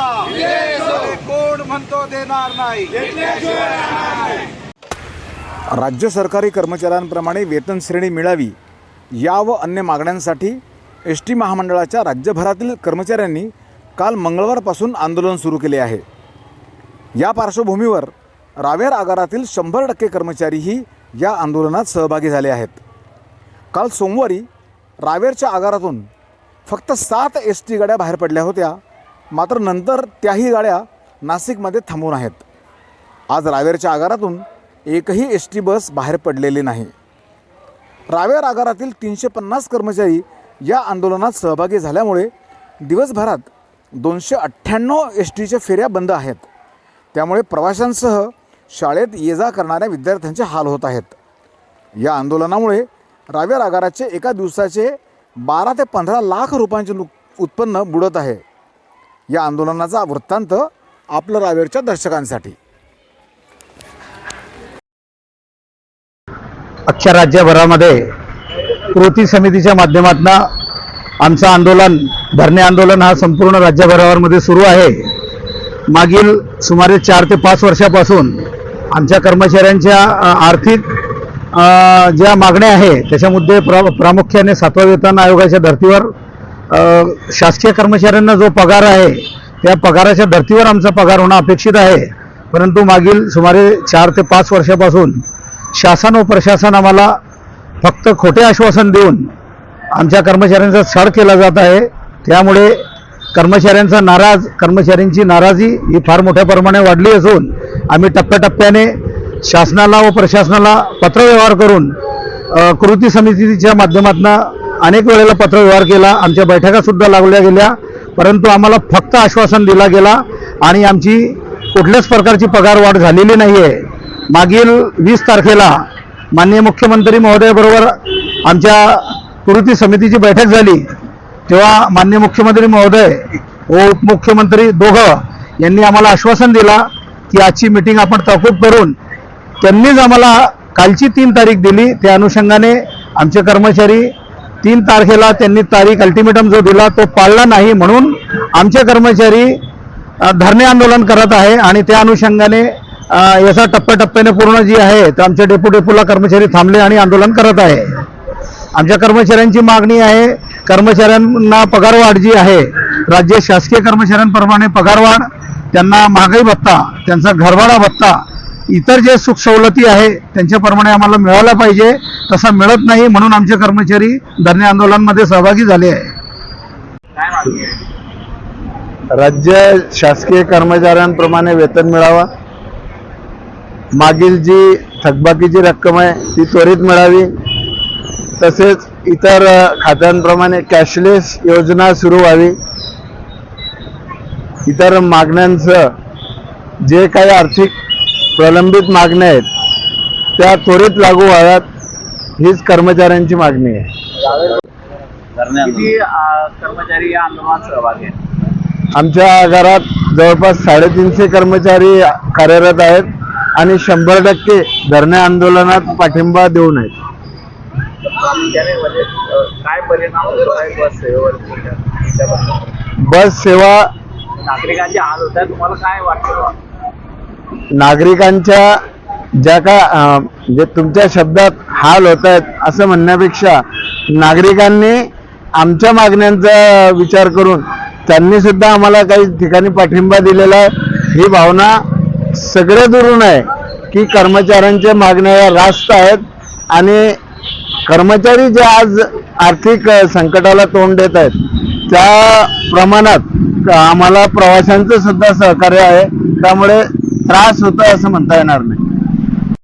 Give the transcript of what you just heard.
अरे कोण म्हणतो देणार नाही? राज्य सरकारी कर्मचाऱ्यांप्रमाणे वेतन श्रेणी मिळावी या व अन्य मागण्यांसाठी एस टी महामंडळाच्या राज्यभरातील कर्मचाऱ्यांनी काल मंगळवारपासून आंदोलन सुरू केले आहे. या पार्श्वभूमीवर रावेर आगारातील शंभर टक्के कर्मचारीही या आंदोलनात सहभागी झाले आहेत. काल सोमवारी रावेरच्या आगारातून फक्त सात एस टी गाड्या बाहेर पडल्या होत्या. मात्र नंतर त्याही गाड्या नाशिकमध्ये थांबून आहेत. आज रावेरच्या आगारातून एकही एस टी बस बाहेर पडलेली नाही. रावेर आगारातील तीनशे पन्नास कर्मचारी या आंदोलनात सहभागी झाल्यामुळे दिवसभरात दोनशे अठ्ठ्याण्णव एस टीच्या फेऱ्या बंद आहेत. त्यामुळे प्रवाशांसह शाळेत ये जा करणाऱ्या विद्यार्थ्यांचे हाल होत आहेत. या आंदोलनामुळे रावेर आगाराचे एका दिवसाचे बारा ते पंधरा लाख रुपयांचे नुक उत्पन्न बुडत आहे. या आंदोलनाचा वृत्तांत आपलं रावेरच्या दर्शकांसाठी. अख्ख्या राज्यभरामध्ये कृती समितीच्या माध्यमातून आमचं आंदोलन धरणे आंदोलन हा संपूर्ण राज्यभरामध्ये सुरू आहे. मागील सुमारे चार ते पाच वर्षापासून आमच्या कर्मचाऱ्यांच्या आर्थिक ज्या मागण्या आहे त्याच्यामध्ये प्रा प्रामुख्याने सातवा वेतन आयोगाच्या धर्तीवर शासकीय कर्मचाऱ्यांना जो पगार आहे त्या पगाराच्या धर्तीवर आमचा पगार होणं अपेक्षित आहे. परंतु मागील सुमारे चार ते पाच वर्षापासून शासन व प्रशासन आम्हाला फक्त खोटे आश्वासन देऊन आमच्या कर्मचाऱ्यांचा छळ केला जात आहे. त्यामुळे कर्मचाऱ्यांचा नाराज कर्मचाऱ्यांची नाराजी ही फार मोठ्या प्रमाणे वाढली असून आम्ही टप्प्याटप्प्याने शासनाला व प्रशासनाला पत्रव्यवहार करून कृती समितीच्या माध्यमातून अनेक वेळेला पत्रव्यवहार केला. आमच्या बैठकासुद्धा लावल्या गेल्या. परंतु आम्हाला फक्त आश्वासन दिला गेला आणि आमची कुठल्याच प्रकारची पगारवाढ झालेली नाही आहे मागील वीस तारखेला माननीय मुख्यमंत्री महोदयाबरोबर आमच्या कृती समितीची बैठक झाली. तेव्हा माननीय मुख्यमंत्री महोदय व उपमुख्यमंत्री दोघं यांनी आम्हाला आश्वासन दिला की आजची मिटिंग आपण तहकूब करून त्यांनीच आम्हाला कालची तीन तारीख दिली. त्या अनुषंगाने आमचे कर्मचारी तीन तारखेला त्यांनी तारीख अल्टिमेटम जो दिला तो पाळला नाही म्हणून आमचे कर्मचारी धरणे आंदोलन करत आहे आणि त्या अनुषंगाने याचा टप्प्याटप्प्याने पूर्ण जी आहे तर आमच्या डेपो डेपोला कर्मचारी थांबले आणि आंदोलन करत आहे. आमच्या कर्मचाऱ्यांची मागणी आहे कर्मचाऱ्यांना पगारवाढ जी आहे राज्य शासकीय कर्मचाऱ्यांप्रमाणे पगारवाढ त्यांना महागाई भत्ता त्यांचा घरभाडा भत्ता इतर जे सुख सवलती आहे त्यांच्याप्रमाणे आम्हाला मिळाला पाहिजे. तसा मिळत नाही म्हणून आमचे कर्मचारी धरणे आंदोलनामध्ये सहभागी झाले आहे. राज्य शासकीय कर्मचाऱ्यांप्रमाणे वेतन मिळावं. मागील जी थकबाकीची रक्कम आहे ती त्वरित मिळावी. तसेच इतर खात्यांप्रमाणे कॅशलेस योजना सुरू व्हावी. इतर मागण्यांचं जे काही आर्थिक प्रलंबित मागण्या आहेत. त्या त्वरित लागू व्हाव्यात हीच कर्मचाऱ्यांची मागणी आहे. कर्मचारी या आंदोलनात सहभागी आहेत? आमच्या घरात जवळपास साडेतीनशे कर्मचारी कार्यरत आहेत आणि शंभर टक्के धरणे आंदोलनात पाठिंबा देऊन आहेत म्हणजे काय परिणाम? बस सेवा नागरिकांचे हाल होत आहे तुम्हाला काय वाटतं? नागरिकांच्या ज्या का जे तुमच्या शब्दात हाल होत आहेत असं म्हणण्यापेक्षा नागरिकांनी आमच्या मागण्यांचा विचार करून त्यांनी सुद्धा आम्हाला काही ठिकाणी पाठिंबा दिलेला आहे. ही भावना सगळे दुरून आहे की कर्मचाऱ्यांच्या मागण्या या रास्त आहेत आणि कर्मचारी जे आज आर्थिक संकटाला तोंड देत आहेत त्या प्रमाणात आम्हाला प्रवाशांचं सुद्धा सहकार्य आहे. त्यामुळे त्रास होतो असं म्हणता येणार नाही.